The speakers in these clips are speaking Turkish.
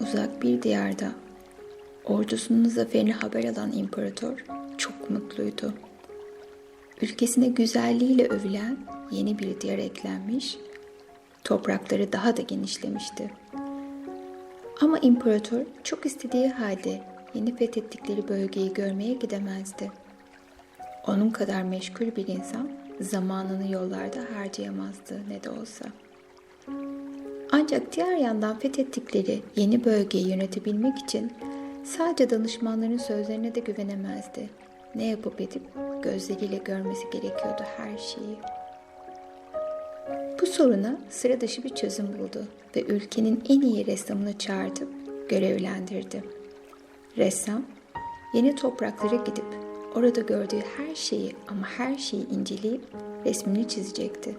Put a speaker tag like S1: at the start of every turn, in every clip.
S1: Uzak bir diyarda ordusunun zaferini haber alan imparator çok mutluydu. Ülkesine güzelliğiyle övülen yeni bir diyar eklenmiş, toprakları daha da genişlemişti. Ama imparator çok istediği halde yeni fethettikleri bölgeyi görmeye gidemezdi. Onun kadar meşgul bir insan zamanını yollarda harcayamazdı ne de olsa. Ancak diğer yandan fethettikleri yeni bölgeyi yönetebilmek için sadece danışmanların sözlerine de güvenemezdi. Ne yapıp edip gözleriyle görmesi gerekiyordu her şeyi. Bu soruna sıra dışı bir çözüm buldu ve ülkenin en iyi ressamını çağırtıp görevlendirdi. Ressam, yeni topraklara gidip orada gördüğü her şeyi ama her şeyi inceleyip resmini çizecekti.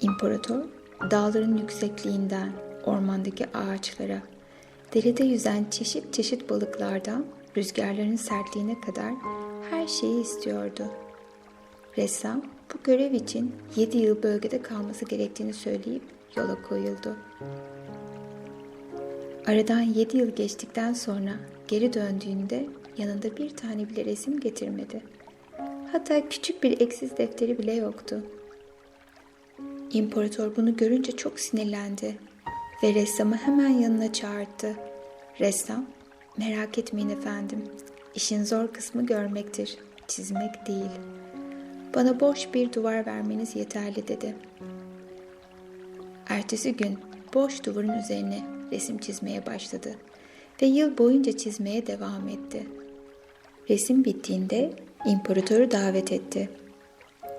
S1: İmparator, dağların yüksekliğinden ormandaki ağaçlara, derede yüzen çeşit çeşit balıklardan rüzgarların sertliğine kadar her şeyi istiyordu. Ressam bu görev için 7 yıl bölgede kalması gerektiğini söyleyip yola koyuldu. Aradan 7 yıl geçtikten sonra geri döndüğünde yanında bir tane bile resim getirmedi. Hatta küçük bir eksiz defteri bile yoktu. İmparator bunu görünce çok sinirlendi ve ressamı hemen yanına çağırdı. Ressam, merak etmeyin efendim, işin zor kısmı görmektir, çizmek değil. Bana boş bir duvar vermeniz yeterli dedi. Ertesi gün boş duvarın üzerine resim çizmeye başladı ve yıl boyunca çizmeye devam etti. Resim bittiğinde imparatoru davet etti.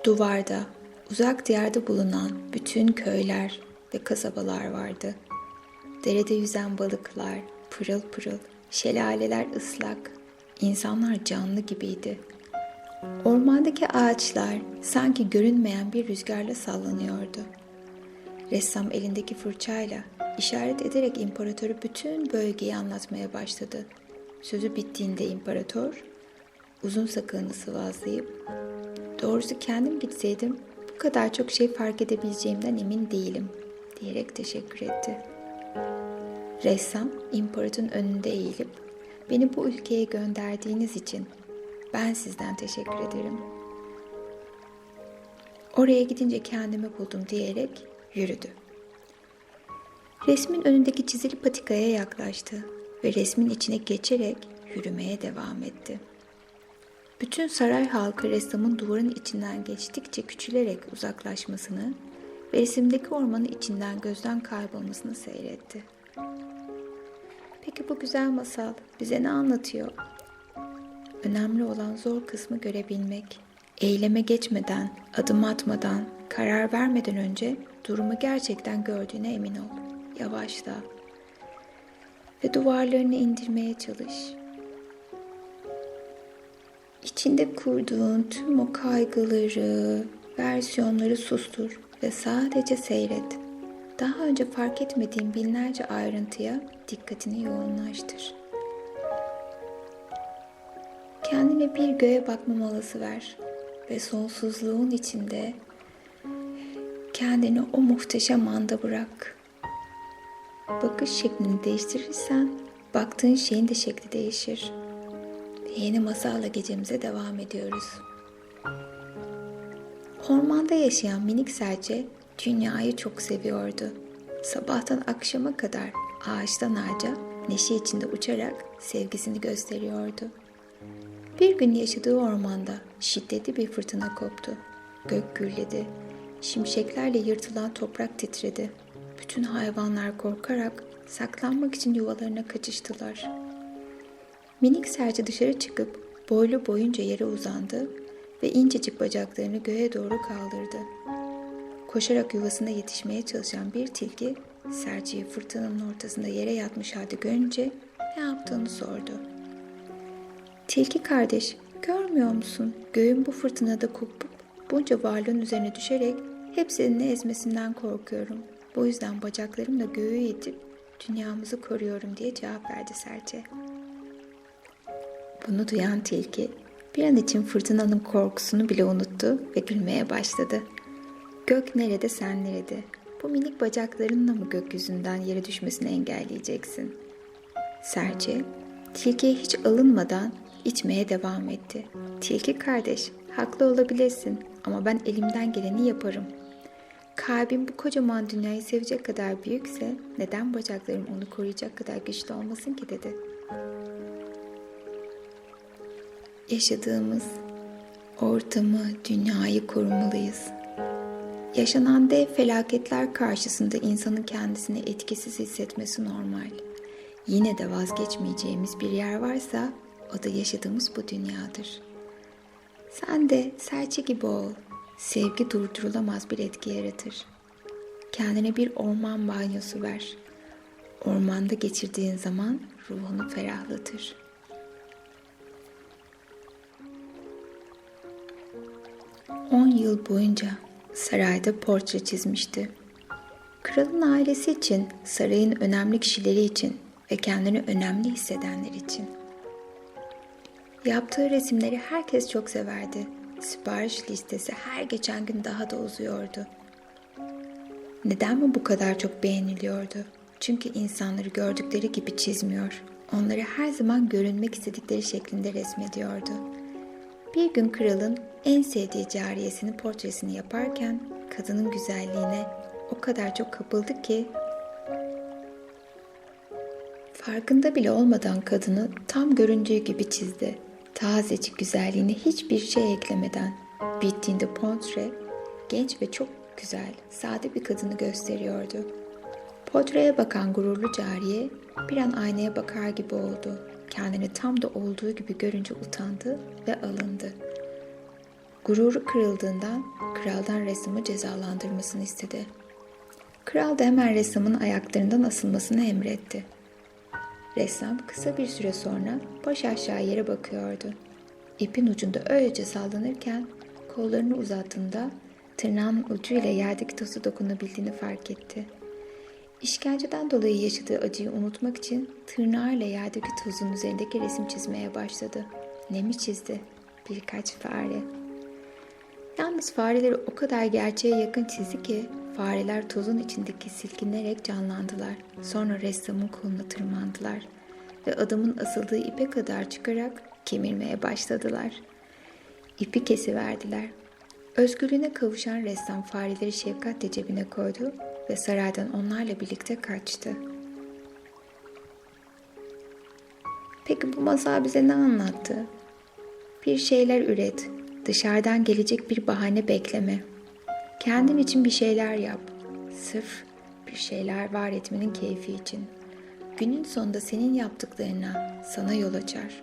S1: Duvarda, uzak diyarda bulunan bütün köyler ve kasabalar vardı. Derede yüzen balıklar, pırıl pırıl, şelaleler ıslak, insanlar canlı gibiydi. Ormandaki ağaçlar sanki görünmeyen bir rüzgarla sallanıyordu. Ressam elindeki fırçayla işaret ederek imparatoru bütün bölgeyi anlatmaya başladı. Sözü bittiğinde imparator uzun sakalını sıvazlayıp doğrusu kendim gitseydim bu kadar çok şey fark edebileceğimden emin değilim diyerek teşekkür etti. Ressam imparatorun önünde eğilip beni bu ülkeye gönderdiğiniz için ben sizden teşekkür ederim. Oraya gidince kendimi buldum diyerek yürüdü. Resmin önündeki çizili patikaya yaklaştı ve resmin içine geçerek yürümeye devam etti. Bütün saray halkı ressamın duvarın içinden geçtikçe küçülerek uzaklaşmasını ve resimdeki ormanın içinden gözden kaybolmasını seyretti. Peki bu güzel masal bize ne anlatıyor? Önemli olan zor kısmı görebilmek. Eyleme geçmeden, adım atmadan, karar vermeden önce durumu gerçekten gördüğüne emin ol. Yavaşla. Ve duvarlarını indirmeye çalış. İçinde kurduğun tüm o kaygıları, versiyonları sustur ve sadece seyret. Daha önce fark etmediğin binlerce ayrıntıya dikkatini yoğunlaştır. Kendine bir göğe bakma molası ver ve sonsuzluğun içinde kendini o muhteşem anda bırak. Bakış şeklini değiştirirsen baktığın şeyin de şekli değişir. Yeni masalla gecemize devam ediyoruz. Ormanda yaşayan minik serçe dünyayı çok seviyordu. Sabahtan akşama kadar ağaçtan ağaca neşe içinde uçarak sevgisini gösteriyordu. Bir gün yaşadığı ormanda şiddetli bir fırtına koptu. Gök gürledi. Şimşeklerle yırtılan toprak titredi. Bütün hayvanlar korkarak saklanmak için yuvalarına kaçıştılar. Minik serçe dışarı çıkıp boylu boyunca yere uzandı ve incecik bacaklarını göğe doğru kaldırdı. Koşarak yuvasına yetişmeye çalışan bir tilki serçeyi fırtınanın ortasında yere yatmış halde görünce ne yaptığını sordu. Tilki kardeş, görmüyor musun? Göğün bu fırtınada kopup bunca varlığın üzerine düşerek hepsinin ezmesinden korkuyorum. Bu yüzden bacaklarımla göğü itip dünyamızı koruyorum diye cevap verdi serçe. Bunu duyan tilki bir an için fırtınanın korkusunu bile unuttu ve gülmeye başladı. Gök nerede sen nerede? bu minik bacaklarınla mı gökyüzünden yere düşmesini engelleyeceksin? Serçe, tilkiye hiç alınmadan içmeye devam etti. Tilki kardeş, haklı olabilirsin ama ben elimden geleni yaparım. Kalbim bu kocaman dünyayı sevecek kadar büyükse neden bacaklarım onu koruyacak kadar güçlü olmasın ki dedi. Yaşadığımız ortamı, dünyayı korumalıyız. Yaşanan dev felaketler karşısında insanın kendisini etkisiz hissetmesi normal. Yine de vazgeçmeyeceğimiz bir yer varsa o da yaşadığımız bu dünyadır. Sen de serçe gibi ol. Sevgi durdurulamaz bir etki yaratır. Kendine bir orman banyosu ver. Ormanda geçirdiğin zaman ruhunu ferahlatır. On yıl boyunca sarayda portre çizmişti. Kralın ailesi için, sarayın önemli kişileri için ve kendini önemli hissedenler için. Yaptığı resimleri herkes çok severdi. Sipariş listesi her geçen gün daha da uzuyordu. Neden mi bu kadar çok beğeniliyordu? Çünkü insanları gördükleri gibi çizmiyor. Onları her zaman görünmek istedikleri şeklinde resmediyordu. Bir gün kralın en sevdiği cariyesinin portresini yaparken kadının güzelliğine o kadar çok kapıldı ki farkında bile olmadan kadını tam göründüğü gibi çizdi. Tazecik güzelliğine hiçbir şey eklemeden. Bittiğinde portre genç ve çok güzel, sade bir kadını gösteriyordu. Portreye bakan gururlu cariye bir an aynaya bakar gibi oldu. Kendini tam da olduğu gibi görünce utandı ve alındı. Gururu kırıldığından kraldan ressamı cezalandırmasını istedi. Kral da hemen ressamın ayaklarından asılmasını emretti. Ressam kısa bir süre sonra baş aşağı yere bakıyordu. İpin ucunda öylece sallanırken kollarını uzattığında tırnağın ucuyla yerdeki tozu dokunabildiğini fark etti. İşkenceden dolayı yaşadığı acıyı unutmak için tırnağıyla yerdeki tozun üzerindeki resim çizmeye başladı. Ne mi çizdi? Birkaç fare. Yalnız fareleri o kadar gerçeğe yakın çizdi ki fareler tozun içindeki silkinerek canlandılar. Sonra ressamın koluna tırmandılar ve adamın asıldığı ipe kadar çıkarak kemirmeye başladılar. İpi kesiverdiler. Özgürlüğüne kavuşan ressam fareleri şefkatle cebine koydu ve saraydan onlarla birlikte kaçtı. Peki bu masal bize ne anlattı? Bir şeyler üret, dışarıdan gelecek bir bahane bekleme. Kendin için bir şeyler yap. Sırf bir şeyler var etmenin keyfi için. Günün sonunda senin yaptıklarına sana yol açar.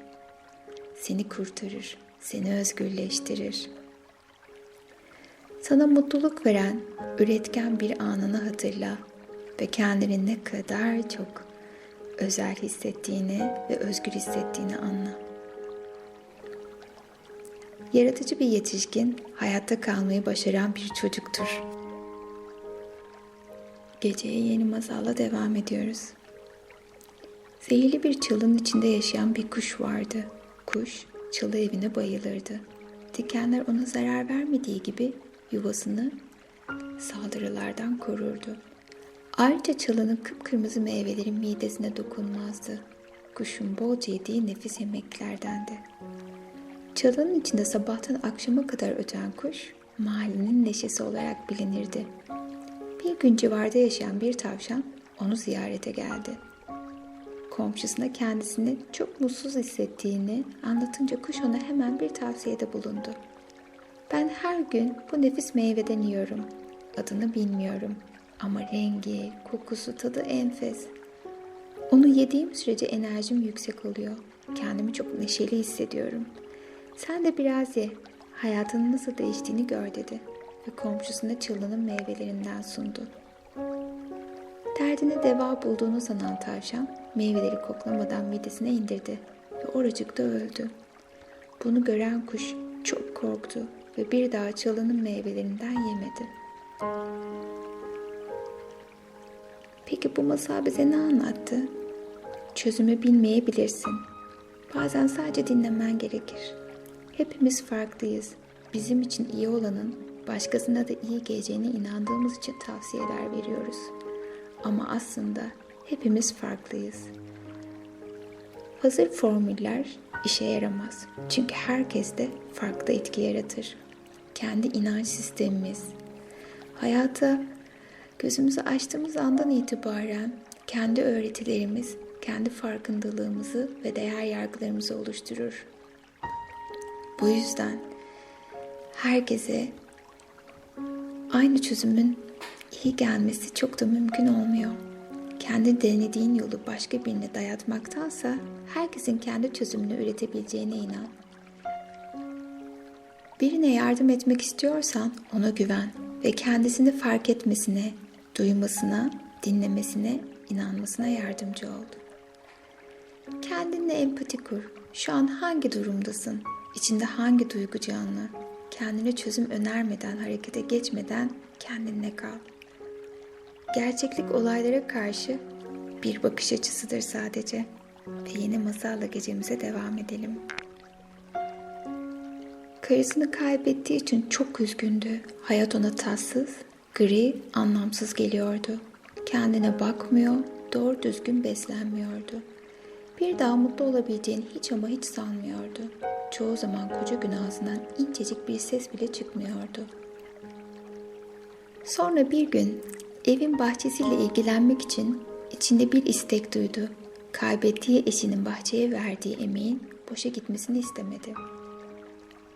S1: Seni kurtarır, seni özgürleştirir. Sana mutluluk veren, üretken bir anını hatırla ve kendini ne kadar çok özel hissettiğini ve özgür hissettiğini anla. Yaratıcı bir yetişkin hayatta kalmayı başaran bir çocuktur. Geceye yeni masalla devam ediyoruz. Zehirli bir çalının içinde yaşayan bir kuş vardı. Kuş çalı evine bayılırdı. Dikenler ona zarar vermediği gibi yuvasını saldırılardan korurdu. Ayrıca çalının kıpkırmızı meyvelerin midesine dokunmazdı. Kuşun bolca yediği nefis yemeklerdendi. Çalının içinde sabahtan akşama kadar öten kuş, mahallenin neşesi olarak bilinirdi. Bir gün civarda yaşayan bir tavşan onu ziyarete geldi. Komşusuna kendisini çok mutsuz hissettiğini anlatınca kuş ona hemen bir tavsiyede bulundu. Ben her gün bu nefis meyveden yiyorum. Adını bilmiyorum ama rengi, kokusu, tadı enfes. Onu yediğim sürece enerjim yüksek oluyor. Kendimi çok neşeli hissediyorum. Sen de biraz ye. Hayatının nasıl değiştiğini gör dedi ve komşusuna çılının meyvelerinden sundu. Derdine deva bulduğunu sanan tavşan meyveleri koklamadan midesine indirdi ve oracıkta öldü. Bunu gören kuş çok korktu ve bir daha çalının meyvelerinden yemedi. Peki bu masal bize ne anlattı? Çözümü bilmeyebilirsin. Bazen sadece dinlemen gerekir. Hepimiz farklıyız. Bizim için iyi olanın başkasına da iyi geleceğine inandığımız için tavsiyeler veriyoruz. Ama aslında hepimiz farklıyız. Hazır formüller işe yaramaz. Çünkü herkes de farklı etki yaratır. Kendi inanç sistemimiz, hayata gözümüzü açtığımız andan itibaren kendi öğretilerimiz, kendi farkındalığımızı ve değer yargılarımızı oluşturur. Bu yüzden herkese aynı çözümün iyi gelmesi çok da mümkün olmuyor. Kendi denediğin yolu başka birine dayatmaktansa herkesin kendi çözümünü üretebileceğine inan. Birine yardım etmek istiyorsan ona güven ve kendisini fark etmesine, duymasına, dinlemesine, inanmasına yardımcı ol. Kendinle empati kur. Şu an hangi durumdasın? İçinde hangi duygu canlı? Kendine çözüm önermeden, harekete geçmeden kendinle kal. Gerçeklik olaylara karşı bir bakış açısıdır sadece. Ve yeni masalla gecemize devam edelim. Karısını kaybettiği için çok üzgündü. Hayat ona tatsız, gri, anlamsız geliyordu. Kendine bakmıyor, doğru düzgün beslenmiyordu. Bir daha mutlu olabileceğini hiç ama hiç sanmıyordu. Çoğu zaman koca gün ağzından incecik bir ses bile çıkmıyordu. Sonra bir gün evin bahçesiyle ilgilenmek için içinde bir istek duydu. Kaybettiği eşinin bahçeye verdiği emeğin boşa gitmesini istemedi.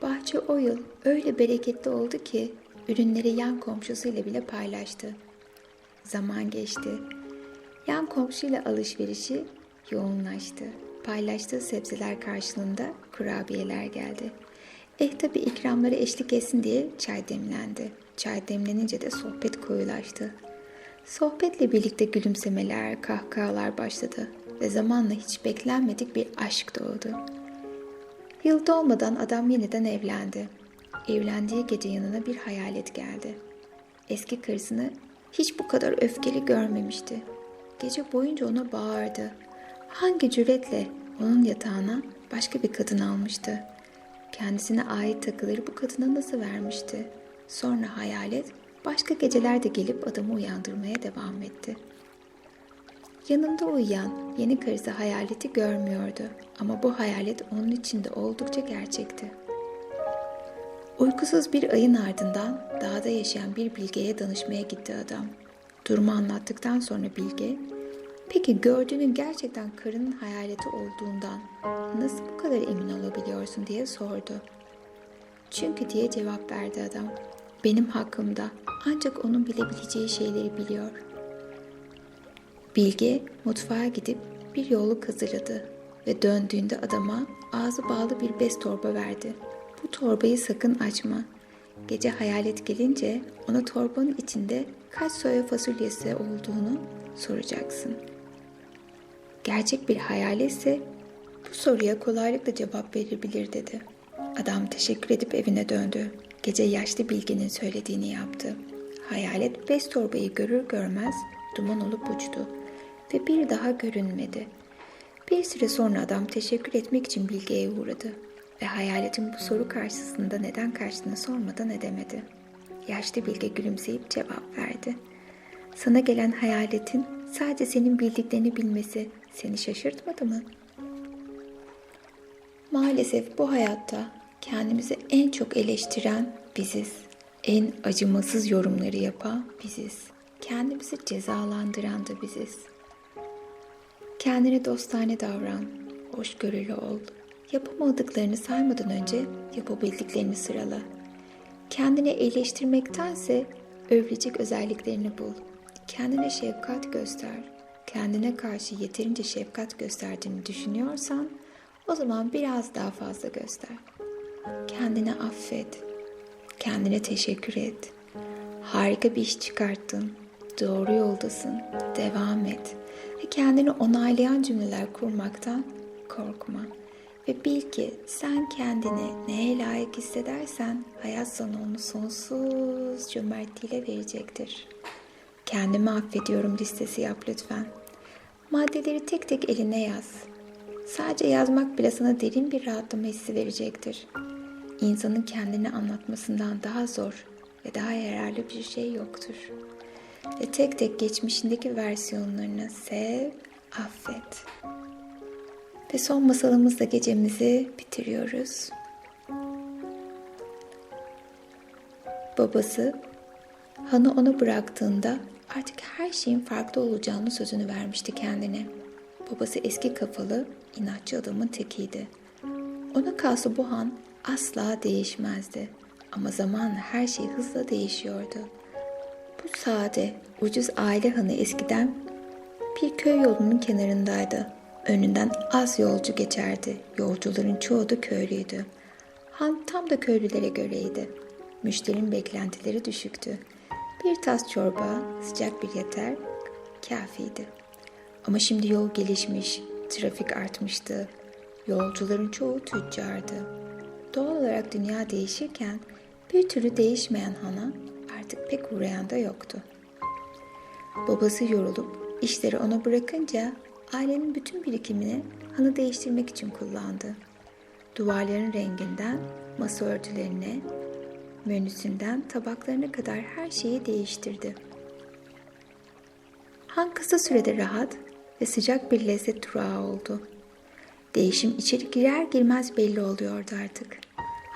S1: Bahçe o yıl öyle bereketli oldu ki ürünleri yan komşusuyla bile paylaştı. Zaman geçti. Yan komşuyla alışverişi yoğunlaştı. Paylaştığı sebzeler karşılığında kurabiyeler geldi. Eh tabi ikramları eşlik etsin diye çay demlendi. Çay demlenince de sohbet koyulaştı. Sohbetle birlikte gülümsemeler, kahkahalar başladı ve zamanla hiç beklenmedik bir aşk doğdu. Yıl dolmadan adam yeniden evlendi. Evlendiği gece yanına bir hayalet geldi. Eski karısını hiç bu kadar öfkeli görmemişti. Gece boyunca ona bağırdı. Hangi cüretle onun yatağına başka bir kadın almıştı? Kendisine ait takıları bu kadına nasıl vermişti? Sonra hayalet başka gecelerde gelip adamı uyandırmaya devam etti. Yanında uyuyan yeni karısı hayaleti görmüyordu ama bu hayalet onun içinde oldukça gerçekti. Uykusuz bir ayın ardından dağda yaşayan bir bilgeye danışmaya gitti adam. Durumu anlattıktan sonra bilge, peki gördüğünün gerçekten karının hayaleti olduğundan nasıl bu kadar emin olabiliyorsun diye sordu. Çünkü diye cevap verdi adam. Benim hakkımda ancak onun bilebileceği şeyleri biliyor. Bilge mutfağa gidip bir yolluk hazırladı ve döndüğünde adama ağzı bağlı bir bez torba verdi. Bu torbayı sakın açma. Gece hayalet gelince ona torbanın içinde kaç soya fasulyesi olduğunu soracaksın. Gerçek bir hayaletse bu soruya kolaylıkla cevap verebilir dedi. Adam teşekkür edip evine döndü. Gece yaşlı bilginin söylediğini yaptı. Hayalet bez torbayı görür görmez duman olup uçtu ve bir daha görünmedi. Bir süre sonra adam teşekkür etmek için bilgiye uğradı ve hayaletin bu soru karşısında neden kaçtığını sormadan edemedi. Yaşlı bilge gülümseyip cevap verdi. Sana gelen hayaletin sadece senin bildiklerini bilmesi seni şaşırtmadı mı? Maalesef bu hayatta kendimizi en çok eleştiren biziz. En acımasız yorumları yapan biziz. Kendimizi cezalandıran da biziz. Kendine dostane davran, hoşgörülü ol. Yapamadıklarını saymadan önce yapabildiklerini sırala. Kendini eleştirmektense övülecek özelliklerini bul. Kendine şefkat göster. Kendine karşı yeterince şefkat gösterdiğini düşünüyorsan o zaman biraz daha fazla göster. Kendine affet. Kendine teşekkür et. Harika bir iş çıkarttın. Doğru yoldasın. Devam et. Ve kendini onaylayan cümleler kurmaktan korkma. Ve bil ki sen kendini neye layık hissedersen hayat sana onu sonsuz cömertliğiyle verecektir. Kendimi affediyorum listesi yap lütfen. Maddeleri tek tek eline yaz. Sadece yazmak bile sana derin bir rahatlama hissi verecektir. İnsanın kendini anlatmasından daha zor ve daha yararlı bir şey yoktur. Ve tek tek geçmişindeki versiyonlarını sev, affet. Ve son masalımızla gecemizi bitiriyoruz. Babası Han'ı ona bıraktığında artık her şeyin farklı olacağını sözünü vermişti kendine. Babası eski kafalı, inatçı adamın tekiydi. Ona kalsa bu Han asla değişmezdi. Ama zamanla her şey hızla değişiyordu. Bu sade, ucuz aile hanı eskiden bir köy yolunun kenarındaydı. Önünden az yolcu geçerdi. Yolcuların çoğu da köylüydü. Han tam da köylülere göreydi. Müşterinin beklentileri düşüktü. Bir tas çorba, sıcak bir yeter kafiydi. Ama şimdi yol gelişmiş, trafik artmıştı. Yolcuların çoğu tüccardı. Doğal olarak dünya değişirken bir türlü değişmeyen Han'a artık pek uğrayan da yoktu. Babası yorulup işleri ona bırakınca ailenin bütün birikimini Han'ı değiştirmek için kullandı. Duvarların renginden masa örtülerine, menüsünden tabaklarına kadar her şeyi değiştirdi. Han kısa sürede rahat ve sıcak bir lezzet durağı oldu. Değişim içeri girer girmez belli oluyordu artık.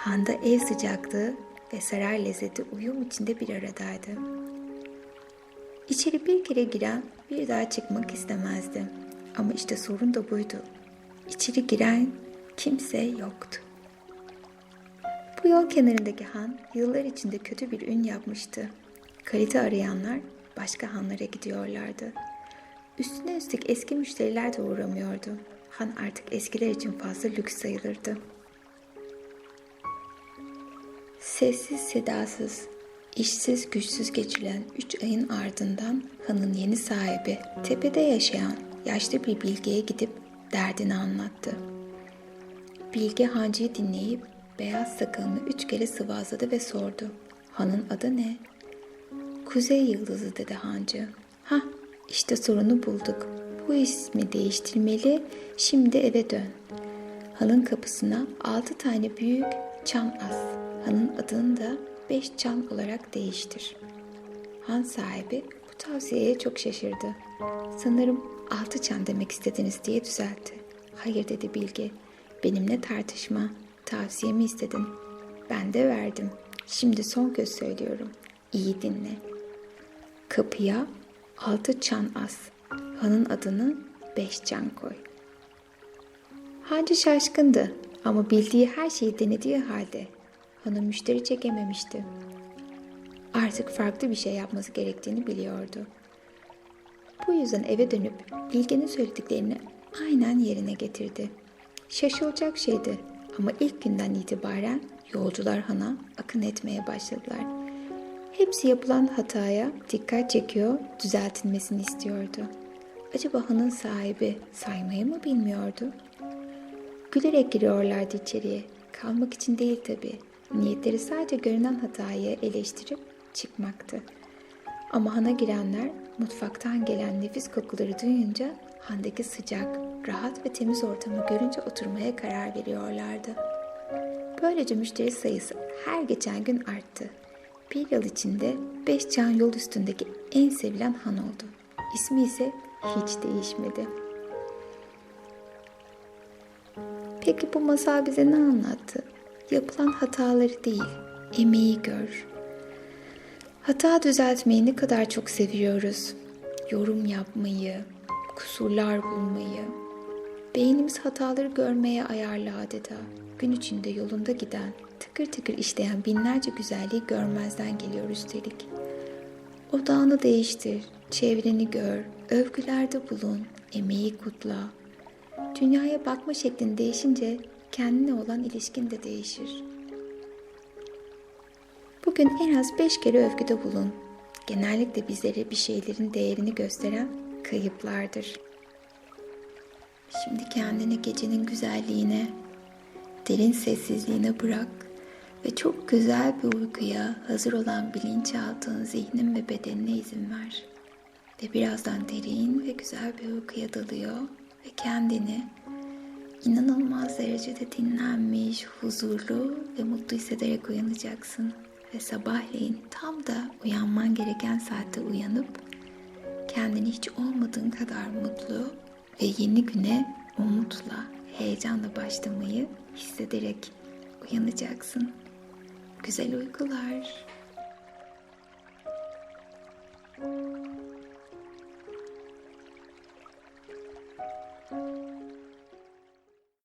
S1: Han'da ev sıcaklığı ve saray lezzeti uyum içinde bir aradaydı. İçeri bir kere giren bir daha çıkmak istemezdi. Ama işte sorun da buydu. İçeri giren kimse yoktu. Bu yol kenarındaki han yıllar içinde kötü bir ün yapmıştı. Kalite arayanlar başka hanlara gidiyorlardı. Üstüne üstlük eski müşteriler de uğramıyordu. Han artık eskiler için fazla lüks sayılırdı. Sessiz sedasız, işsiz güçsüz geçilen üç ayın ardından hanın yeni sahibi tepede yaşayan yaşlı bir bilgeye gidip derdini anlattı. Bilge hancıyı dinleyip beyaz sakalını üç kere sıvazladı ve sordu. Hanın adı ne? Kuzey Yıldızı dedi hancı. Ha işte sorunu bulduk. Bu ismi değiştirmeli, şimdi eve dön. Hanın kapısına altı tane büyük çan as. Hanın adını da beş çan olarak değiştir. Han sahibi bu tavsiyeye çok şaşırdı. Sanırım altı çan demek istediniz diye düzeltti. Hayır dedi Bilge. Benimle tartışma. Tavsiyemi istedin. Ben de verdim. Şimdi son kez söylüyorum. İyi dinle. Kapıya altı çan as. Hanın adını beş çan koy. Hancı şaşkındı ama bildiği her şeyi denediği halde hanım müşteri çekememişti. Artık farklı bir şey yapması gerektiğini biliyordu. Bu yüzden eve dönüp Bilge'nin söylediklerini aynen yerine getirdi. Şaşılacak şeydi ama ilk günden itibaren yolcular hana akın etmeye başladılar. Hepsi yapılan hataya dikkat çekiyor, düzeltilmesini istiyordu. Acaba hanın sahibi saymayı mı bilmiyordu? Gülerek giriyorlardı içeriye. Kalmak için değil tabii. Niyetleri sadece görünen hatayı eleştirip çıkmaktı. Ama hana girenler mutfaktan gelen nefis kokuları duyunca handaki sıcak, rahat ve temiz ortamı görünce oturmaya karar veriyorlardı. Böylece müşteri sayısı her geçen gün arttı. Bir yıl içinde beş can yol üstündeki en sevilen han oldu. İsmi ise hiç değişmedi. Peki bu masal bize ne anlattı? Yapılan hataları değil, emeği gör. Hata düzeltmeyi ne kadar çok seviyoruz. Yorum yapmayı, kusurlar bulmayı. Beynimiz hataları görmeye ayarlı adeta. Gün içinde yolunda giden, tıkır tıkır işleyen binlerce güzelliği görmezden geliyor üstelik. Odağını değiştir, çevreni gör, övgülerde bulun, emeği kutla. Dünyaya bakma şeklin değişince kendine olan ilişkin de değişir. Bugün en az beş kere övgüde bulun. Genellikle bizlere bir şeylerin değerini gösteren kayıplardır. Şimdi kendini gecenin güzelliğine, derin sessizliğine bırak ve çok güzel bir uykuya hazır olan bilinçaltın zihnin ve bedenine izin ver. Ve birazdan derin ve güzel bir uykuya dalıyor ve kendini inanılmaz derecede dinlenmiş, huzurlu ve mutlu hissederek uyanacaksın. ve sabahleyin tam da uyanman gereken saatte uyanıp kendini hiç olmadığın kadar mutlu ve yeni güne umutla, heyecanla başlamayı hissederek uyanacaksın. Güzel uykular.